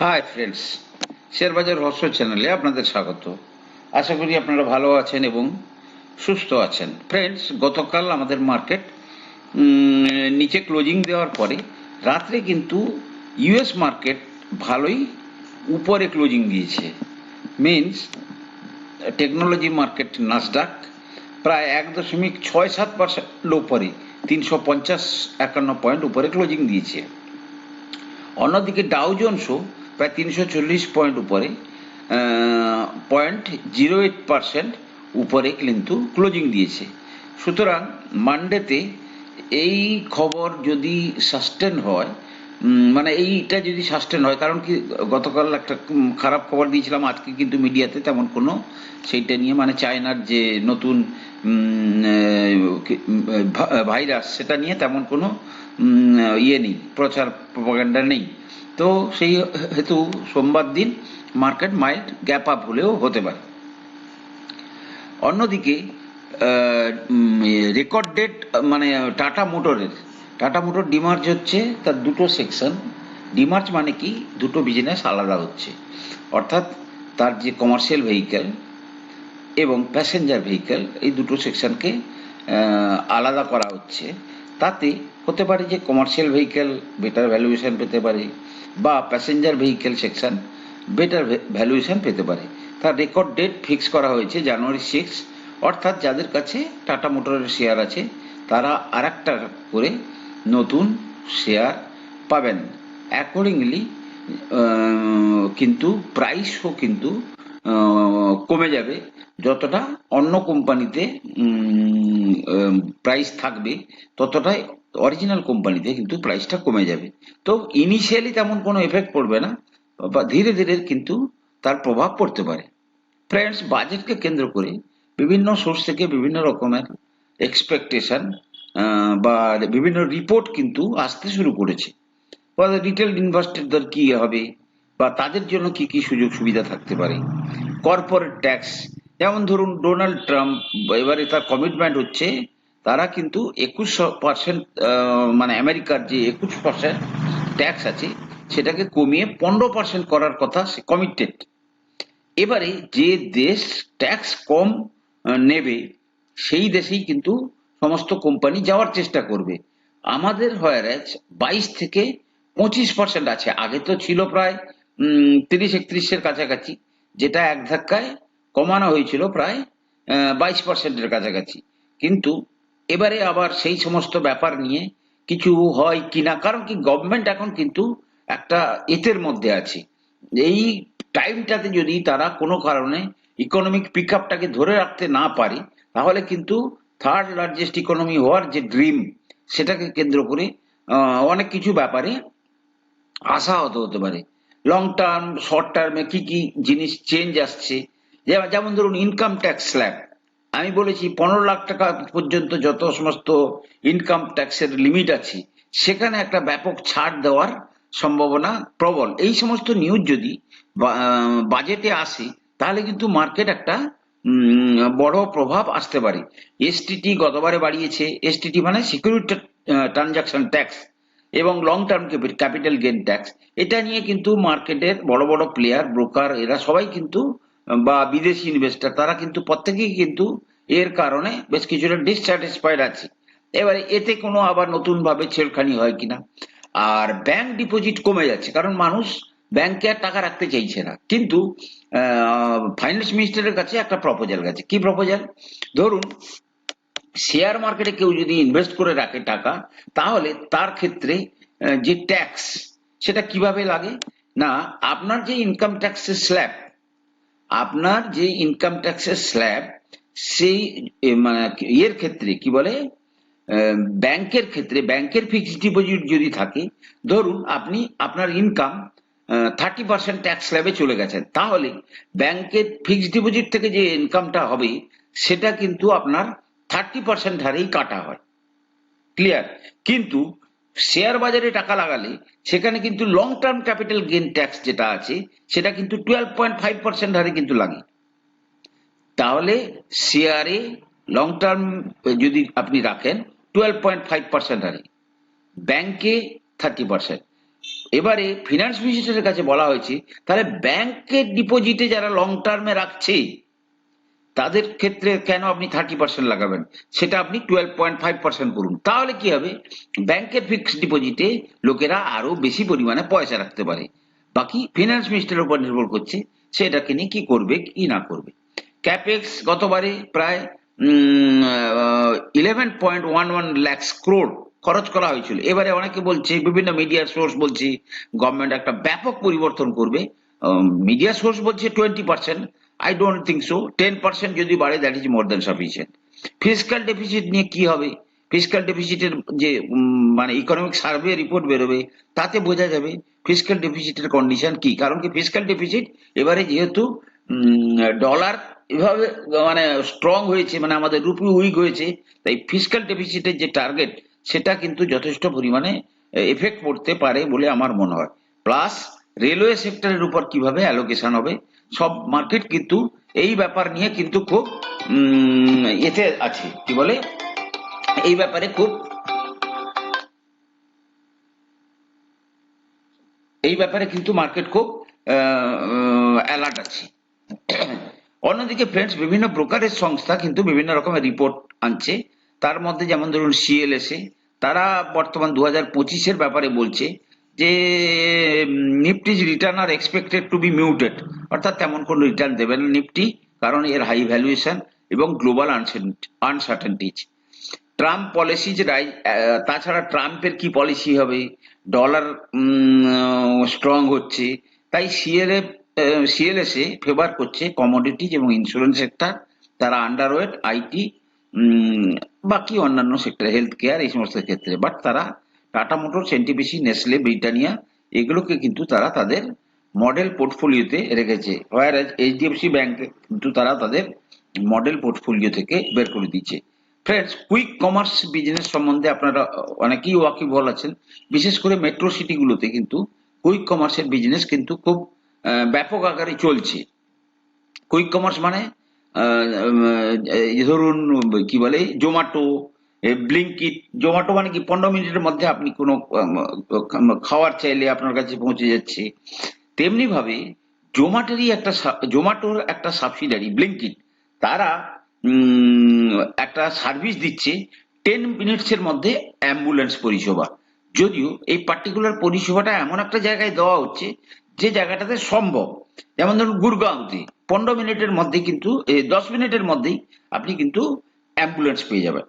Hi friends শেয়ারবাজার রহস্য চ্যানেলে আপনাদের স্বাগত। আশা করি আপনারা ভালো আছেন এবং সুস্থ আছেন। ফ্রেন্ডস গতকাল আমাদের মার্কেট নিচে ক্লোজিং দেওয়ার পরে রাত্রে কিন্তু ইউএস মার্কেট ভালোই উপরে ক্লোজিং দিয়েছে। মিনস টেকনোলজি মার্কেট নাসডাক প্রায় এক দশমিক ছয় সাত পার্সেন্ট উপরে তিনশো পঞ্চাশ একান্ন পয়েন্ট উপরে ক্লোজিং দিয়েছে। অন্যদিকে ডাউ জোনসও প্রায় তিনশো চল্লিশ পয়েন্ট উপরে পয়েন্ট জিরো এইট পার্সেন্ট উপরে কিন্তু ক্লোজিং দিয়েছে। সুতরাং মানডেতে এই খবর যদি সাস্টেন হয় মানে এইটা যদি সাস্টেন হয়, কারণ কি গতকাল একটা খারাপ খবর দিয়েছিলাম, আজকে কিন্তু মিডিয়াতে তেমন কোনো সেইটা নিয়ে মানে চায়নার যে নতুন ভাইরাস, সেটা নিয়ে তেমন কোনো ইয়ে নেই, প্রচার, প্রপাগান্ডা নেই। তো সেই হেতু সোমবার দিন মার্কেট মাইল্ড গ্যাপ আপ হলেও হতে পারে। অন্যদিকে রেকর্ড ডেট মানে টাটা মোটরের, টাটা মোটর ডিমার্জ হচ্ছে তার দুটো সেকশন। ডিমার্জ মানে কি? দুটো বিজনেস আলাদা হচ্ছে। অর্থাৎ তার যে কমার্শিয়াল ভেহিক্যাল এবং প্যাসেঞ্জার ভেহিক্যাল এই দুটো সেকশনকে আলাদা করা হচ্ছে। তাতে হতে পারে যে কমার্শিয়াল ভেহিক্যাল বেটার ভ্যালুয়েশন পেতে পারে। বা passenger vehicle section better valuation পেতে পারে। তার রেকর্ড ডেট ফিক্স করা হয়েছে জানুয়ারি সিক্স অর্থাৎ যাদের কাছে টাটা মোটরের শেয়ার আছে, তারা আর একটা করে নতুন শেয়ার পাবেন। অ্যাকর্ডিংলি কিন্তু প্রাইসও কিন্তু কমে যাবে। যতটা অন্য কোম্পানিতে প্রাইস থাকবে, ততটাই অরিজিনাল কোম্পানিতে কিন্তু প্রাইসটা কমে যাবে। তো ইনিশিয়ালি তেমন কোনো এফেক্ট পড়বে না, বা ধীরে ধীরে কিন্তু তার প্রভাব পড়তে পারে। ফ্রেন্ডস বাজেটকে কেন্দ্র করে বিভিন্ন সোর্স থেকে বিভিন্ন রকমের এক্সপেকটেশন বা বিভিন্ন রিপোর্ট কিন্তু আসতে শুরু করেছে। রিটেল ইনভেস্টরদের কি হবে বা তাদের জন্য কি কি সুযোগ সুবিধা থাকতে পারে? কর্পোরেট ট্যাক্স যেমন ধরুন ডোনাল্ড ট্রাম্প এবারে তার কমিটমেন্ট হচ্ছে, তারা কিন্তু একুশ পার্সেন্ট মানে আমেরিকার যে একুশ পার্সেন্ট ট্যাক্স আছে, সেটাকে কমিয়ে পনেরো পার্সেন্ট করার কথা সে কমিটেড এবারে যে দেশ ট্যাক্স কম নেবে, সেই দেশেই কিন্তু সমস্ত কোম্পানি যাওয়ার চেষ্টা করবে। আমাদের হয়ারাজ বাইশ থেকে পঁচিশ পার্সেন্ট আছে। আগে তো ছিল প্রায় তিরিশ একত্রিশের কাছাকাছি, যেটা এক ধাক্কায় কমানো হয়েছিল প্রায় বাইশ পার্সেন্টের কাছাকাছি। কিন্তু এবারে আবার সেই সমস্ত ব্যাপার নিয়ে কিছু হয় কিনা, কারণ কি গভর্নমেন্ট এখন কিন্তু একটা এতের মধ্যে আছে। এই টাইমটাতে যদি তারা কোনো কারণে ইকোনমিক পিক আপটাকে ধরে রাখতে না পারে, তাহলে কিন্তু থার্ড লার্জেস্ট ইকোনমি হওয়ার যে ড্রিম সেটাকে কেন্দ্র করে অনেক কিছু ব্যাপারে আশাহত হতে পারে। লং টার্ম শর্ট টার্মে কি কি জিনিস চেঞ্জ আসছে? যেমন ধরুন ইনকাম ট্যাক্স স্ল্যাব আমি বলেছি, পনেরো লাখ টাকা পর্যন্ত যত সমস্ত ইনকাম ট্যাক্সের লিমিট আছে, সেখানে একটা ব্যাপক ছাড় দেওয়ার সম্ভাবনা প্রবল। এই সমস্ত নিউজ যদি বাজেটে আসে, তাহলে কিন্তু মার্কেট একটা বড় প্রভাব আসতে পারে। এসটিটি গতবারে বাড়িয়েছে। এসটিটি মানে সিকিউরিটি ট্রানজাকশন ট্যাক্স এবং long term capital gain tax এটা নিয়ে কিন্তু মার্কেটের বড় বড় প্লেয়ার ব্রোকার এরা সবাই কিন্তু, বা বিদেশি ইনভেস্টার তারা কিন্তু প্রত্যেকেই কিন্তু এর কারণে বেশ কিছুটা ডিসস্যাটিসফাইড আছে। এবারে এতে কোনো আবার নতুন ভাবে ছেড়খানি হয় কিনা? আর ব্যাংক ডিপোজিট কমে যাচ্ছে, কারণ মানুষ ব্যাংকে আর টাকা রাখতে চাইছে না। কিন্তু ফাইন্যান্স মিনিস্টারের কাছে একটা প্রপোজাল গেছে। কি প্রপোজাল ধরুন শেয়ার মার্কেটে কেউ যদি ইনভেস্ট করে রাখে টাকা, তাহলে তার ক্ষেত্রে যে ট্যাক্স সেটা কীভাবে লাগে? না, আপনার যে ইনকাম ট্যাক্সের স্ল্যাব আপনার যে ইনকাম ট্যাক্সের স্ল্যাব সেই মানে ইয়ের ক্ষেত্রে, কি বলে ব্যাংকের ক্ষেত্রে, ব্যাংকের ফিক্সড ডিপোজিট যদি থাকে, ধরুন আপনি, আপনার ইনকাম থার্টি পার্সেন্ট ট্যাক্স স্ল্যাবে চলে গেছেন তাহলে ব্যাংকের ফিক্সড ডিপোজিট থেকে যে ইনকামটা হবে, সেটা কিন্তু আপনার থার্টি পার্সেন্ট হারেই কাটা হয়। ক্লিয়ার কিন্তু শেয়ার বাজারে টাকা লাগালে সেখানে কিন্তু long term capital gain tax যেটা আছে, সেটা কিন্তু টুয়েলভ পয়েন্ট ফাইভ পার্সেন্ট হারে কিন্তু লাগে। তাহলে শেয়ারে লং টার্ম যদি আপনি রাখেন টুয়েলভ পয়েন্ট ফাইভ পার্সেন্ট হারে। ব্যাংকে থার্টি পার্সেন্ট এবারে ফিনান্স মিনিস্টারের কাছে বলা হয়েছে, তাহলে ব্যাংকের ডিপোজিটে যারা লং টার্মে রাখছে তাদের ক্ষেত্রে কেন আপনি থার্টি পার্সেন্ট লাগাবেন? সেটা আপনি টুয়েলভ পয়েন্ট ফাইভ পার্সেন্ট করুন। তাহলে কি হবে? ব্যাংকের ফিক্সড ডিপোজিটে লোকেরা আরও বেশি পরিমাণে পয়সা রাখতে পারে। বাকি ফিনান্স মিনিস্টারের উপর নির্ভর করছে সেটাকে নিয়ে কি করবে, কি না করবে। ক্যাপেক্স গতবারে প্রায় eleven point one one lakhs crore খরচ করা হয়েছিল। এবারে অনেকে বলছে, বিভিন্ন মিডিয়া সোর্স বলছে গভর্নমেন্ট একটা ব্যাপক পরিবর্তন করবে। মিডিয়া সোর্স বলছে twenty percent I don't think so ten percent যদি বাড়ে that is more than sufficient physical deficit নিয়ে কি হবে? ফিজিক্যাল ডেফিসিটের যে মানে ইকোনমিক সার্ভে রিপোর্ট বেরোবে, তাতে বোঝা যাবে ফিজিক্যাল ডেফিসিটের কন্ডিশন কি। কারণ কি ফিজিক্যাল ডেফিসিট এবারে যেহেতু ডলার এভাবে মানে স্ট্রং হয়েছে মানে আমাদের রুপি উইক হয়েছে, তাই ফিজিক্যাল ডেফিসিটের যে টার্গেট সেটা কিন্তু যথেষ্ট পরিমাণে এফেক্ট পড়তে পারে বলে আমার মনে হয়। প্লাস রেলওয়ে সেক্টরের উপর কীভাবে অ্যালোকেশন হবে সব মার্কেট কিন্তু এই ব্যাপার নিয়ে কিন্তু খুব এতে আছে। কি বলে? এই ব্যাপারে খুব এই ব্যাপারে কিন্তু মার্কেট খুব অ্যালার্ট আছে। অন্যদিকে ফ্রেন্ডস বিভিন্ন ব্রোকারেজ সংস্থা কিন্তু বিভিন্ন রকমের রিপোর্ট আনছে। তার মধ্যে যেমন ধরুন সিএলএসএ তারা বর্তমান দু হাজার ব্যাপারে বলছে যে Nifty's return are expected to be muted অর্থাৎ তেমন কোনো রিটার্ন দেবে না নিফটি, কারণ এর হাই ভ্যালুয়েশন এবং global uncertainties Trump policies rise তাছাড়া ট্রাম্পের কি পলিসি হবে? ডলার স্ট্রং হচ্ছে, তাই সিএলএ সিএলএসএ ফেভার করছে কমোডিটিজ এবং ইন্স্যুরেন্স সেক্টর তারা আন্ডারওয়েট আইটি বাকি অন্যান্য সেক্টর হেলথ কেয়ার এই সমস্ত ক্ষেত্রে। বাট তারা Tata Motors NTPC Nestle Britannia এগুলোকে কিন্তু তারা তাদের মডেল পোর্টফোলিওতে রেখেছে। হোয়ার এইচডিএফসি ব্যাংক কিন্তু তারা তাদের মডেল পোর্টফোলিও থেকে বের করে দিচ্ছে ফ্রেন্ডস কুইক কমার্স বিজনেস সম্বন্ধে আপনারা অনেকেই ওয়াকিবহল আছেন। বিশেষ করে মেট্রো সিটিগুলোতে কিন্তু কুইক কমার্সের বিজনেস কিন্তু খুব ব্যাপক আকারে চলছে। কুইক কমার্স মানে ধরুন, কি বলে জোম্যাটো ব্লিঙ্কিট, জোম্যাটো মানে কি? পনেরো মিনিটের মধ্যে আপনি কোনো খাবার চাইলে আপনার কাছে পৌঁছে যাচ্ছে। তেমনি ভাবে জোম্যাটোরই একটা জোম্যাটোর একটা সাবসিডারি ব্লিঙ্কিট, তারা একটা সার্ভিস দিচ্ছে টেন মিনিটসের মধ্যে অ্যাম্বুলেন্স পরিষেবা। যদিও এই পার্টিকুলার পরিষেবাটা এমন একটা জায়গায় দেওয়া হচ্ছে যে জায়গাটাতে সম্ভব। যেমন ধরুন গুরগাঁওতে পনেরো মিনিটের মধ্যে কিন্তু দশ মিনিটের মধ্যেই আপনি কিন্তু অ্যাম্বুলেন্স পেয়ে যাবেন।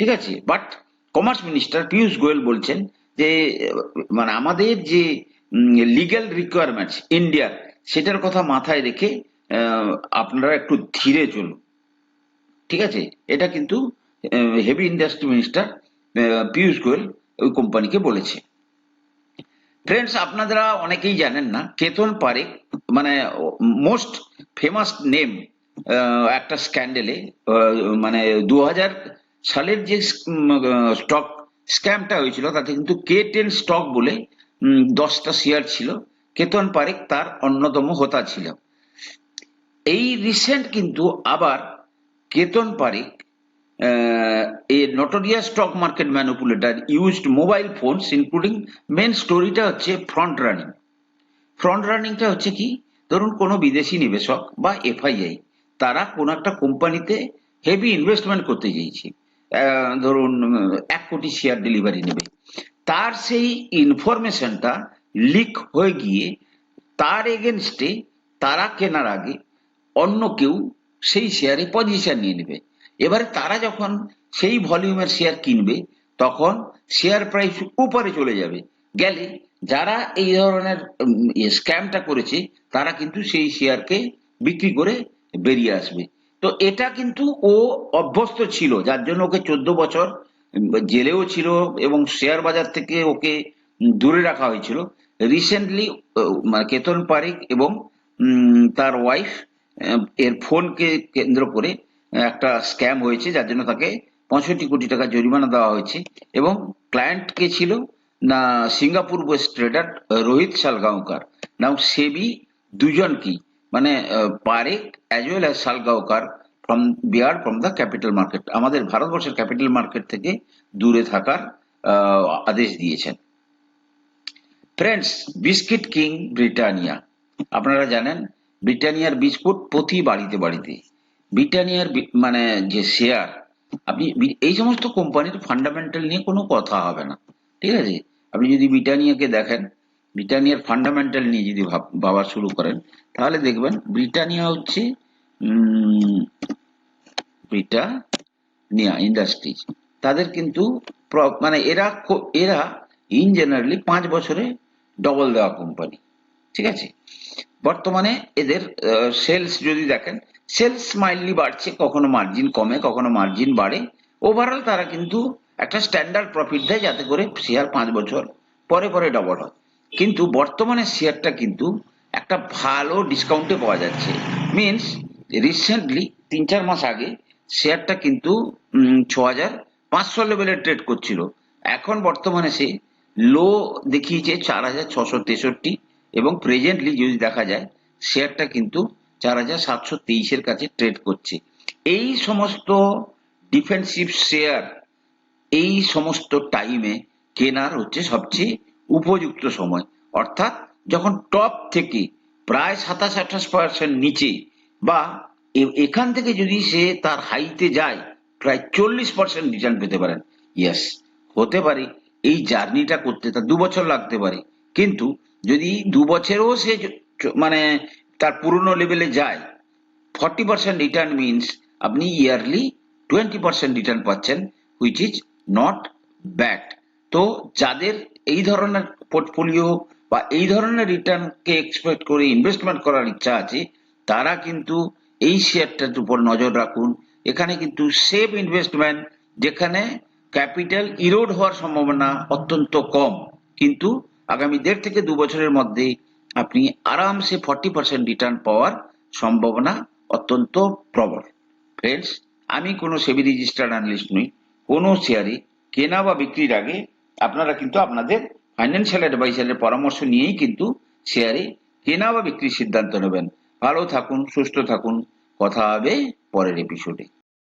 ঠিক আছে? But commerce minister Piyush Goyal বলছেন যে মানে আমাদের যে লিগ্যাল রিকোয়ারমেন্টস ইন্ডিয়ার সেটার কথা মাথায় রেখে আপনারা একটু ধীরে চলুন। ঠিক আছে? এটা কিন্তু heavy industry minister Piyush Goyal ওই কোম্পানিকে বলেছে। ফ্রেন্ডস আপনারা অনেকেই জানেন না কেতন পারেখ মানে মোস্ট ফেমাস নেম একটা স্ক্যান্ডেলে মানে দু হাজার সালের যে স্টক স্ক্যামটা হয়েছিল, তাতে কিন্তু কে টেন স্টক বলে দশটা শেয়ার ছিল। কেতন পারেক তার অন্যতম হোতা ছিল। এই রিসেন্ট কিন্তু আবার Ketan Parekh a notorious stock market manipulator used mobile phones, including main স্টোরিটা হচ্ছে ফ্রন্ট রানিং ফ্রন্ট রানিংটা হচ্ছে কি? ধরুন কোনো বিদেশি নিবেশক বা এফআইআই তারা কোনো একটা কোম্পানিতে হেভি ইনভেস্টমেন্ট করতে চাইছে ধরুন এক কোটি শেয়ার ডেলিভারি নেবে। তার সেই ইনফরমেশনটা লিক হয়ে গিয়ে তার এগেনস্টে তারা কেনার আগে অন্য কেউ সেই শেয়ারে পজিশন নিয়ে নেবে। এবারে তারা যখন সেই ভলিউমের শেয়ার কিনবে, তখন শেয়ার প্রাইস উপরে চলে যাবে। গেলে যারা এই ধরনের স্ক্যামটা করেছে, তারা কিন্তু সেই শেয়ারকে বিক্রি করে বেরিয়ে আসবে। তো এটা কিন্তু ও অভ্যস্ত ছিল, যার জন্য ওকে চোদ্দ বছর জেলেও ছিল এবং শেয়ার বাজার থেকে ওকে দূরে রাখা হয়েছিল। রিসেন্টলি মানে কেতন পারেখ এবং তার ওয়াইফ এর ফোনকে কেন্দ্র করে একটা স্ক্যাম হয়েছে, যার জন্য তাকে পঁয়ষট্টি কোটি টাকা জরিমানা দেওয়া হয়েছে এবং ক্লায়েন্ট কে ছিল না Singapore west trader Rohit Salgaocar now SEBI দুজনকেই মানে Parekh as well as Salgaocar from bar from the capital market আমাদের ভারতবর্ষের ক্যাপিটাল মার্কেট থেকে দূরে থাকার আদেশ দিয়েছেন। ফ্রেন্ডস বিস্কিট কিং ব্রিটানিয়া আপনারা জানেন, ব্রিটানিয়ার বিস্কুট প্রতি বাড়িতে বাড়িতে। ব্রিটানিয়ার মানে যে শেয়ার আপনি এই সমস্ত কোম্পানির ফান্ডামেন্টাল নিয়ে কোনো কথা হবে না। ঠিক আছে? আপনি যদি ব্রিটানিয়াকে দেখেন, ব্রিটানিয়ার ফান্ডামেন্টাল নিয়ে যদি ভাবা শুরু করেন তাহলে দেখবেন ব্রিটানিয়া হচ্ছে ব্রিটানিয়া ইন্ডাস্ট্রিজ তাদের কিন্তু মানে এরা এরা ইন জেনারেলি পাঁচ বছরে ডবল দেওয়া কোম্পানি ঠিক আছে? বর্তমানে এদের সেলস যদি দেখেন সেলস মাইললি বাড়ছে, কখনো মার্জিন কমে, কখনো মার্জিন বাড়ে। ওভারঅল তারা কিন্তু একটা স্ট্যান্ডার্ড প্রফিট দেয় যাতে করে শেয়ার পাঁচ বছর পরে পরে ডবল হয়। কিন্তু বর্তমানে শেয়ারটা কিন্তু একটা ভালো ডিসকাউন্টে পাওয়া যাচ্ছে। মিনস রিসেন্টলি তিন চার মাস আগে শেয়ারটা কিন্তু ছ হাজার পাঁচশো লেভেলে ট্রেড করছিল। এখন বর্তমানে সে লো দেখিয়েছে চার হাজার ছশো তেষট্টি এবং প্রেজেন্টলি যদি দেখা যায় শেয়ারটা কিন্তু চার হাজার সাতশো তেইশের কাছে ট্রেড করছে। এই সমস্ত ডিফেন্সিভ শেয়ার এই সমস্ত টাইমে কেনার হচ্ছে সবচেয়ে উপযুক্ত সময়। অর্থাৎ যখন টপ থেকে প্রায় সাতাশ, আঠাশ পার্সেন্ট নিচে, বা এখান থেকে যদি সে তার হাইতে যায়, প্রায় চল্লিশ পার্সেন্ট রিটার্ন পেতে পারেন। ইয়েস হতে পারে। এই জার্নিটা করতে তার দু বছর লাগতে পারে। কিন্তু যদি দু বছরেও সে মানে তার পুরনো লেভেলে যায় ফর্টি পার্সেন্ট রিটার্ন মিনস আপনি ইয়ারলি টোয়েন্টি পার্সেন্ট রিটার্ন পাচ্ছেন হুইচ ইজ নট ব্যাড তো যাদের এই ধরনের পোর্টফোলিও বা এই ধরনের রিটার্নকে এক্সপেক্ট করে ইনভেস্টমেন্ট করার ইচ্ছা আছে, তারা কিন্তু এই শেয়ারটার উপর নজর রাখুন। এখানে কিন্তু সেফ ইনভেস্টমেন্ট যেখানে ক্যাপিটাল ইরোড হওয়ার সম্ভাবনা অত্যন্ত কম। কিন্তু আগামী দেড় থেকে দু বছরের মধ্যে আপনি আরামসে ফর্টি পার্সেন্ট রিটার্ন পাওয়ার সম্ভাবনা অত্যন্ত প্রবল। ফ্রেন্ডস আমি কোনো সেবি রেজিস্টার্ড অ্যানালিস্ট নই। কোনো শেয়ারে কেনা বা বিক্রির আগে আপনারা কিন্তু আপনাদের ফাইন্যান্সিয়াল অ্যাডভাইসারের পরামর্শ নিয়েই কিন্তু শেয়ারে কেনা বা বিক্রির সিদ্ধান্ত নেবেন। ভালো থাকুন, সুস্থ থাকুন। কথা হবে পরের এপিসোডে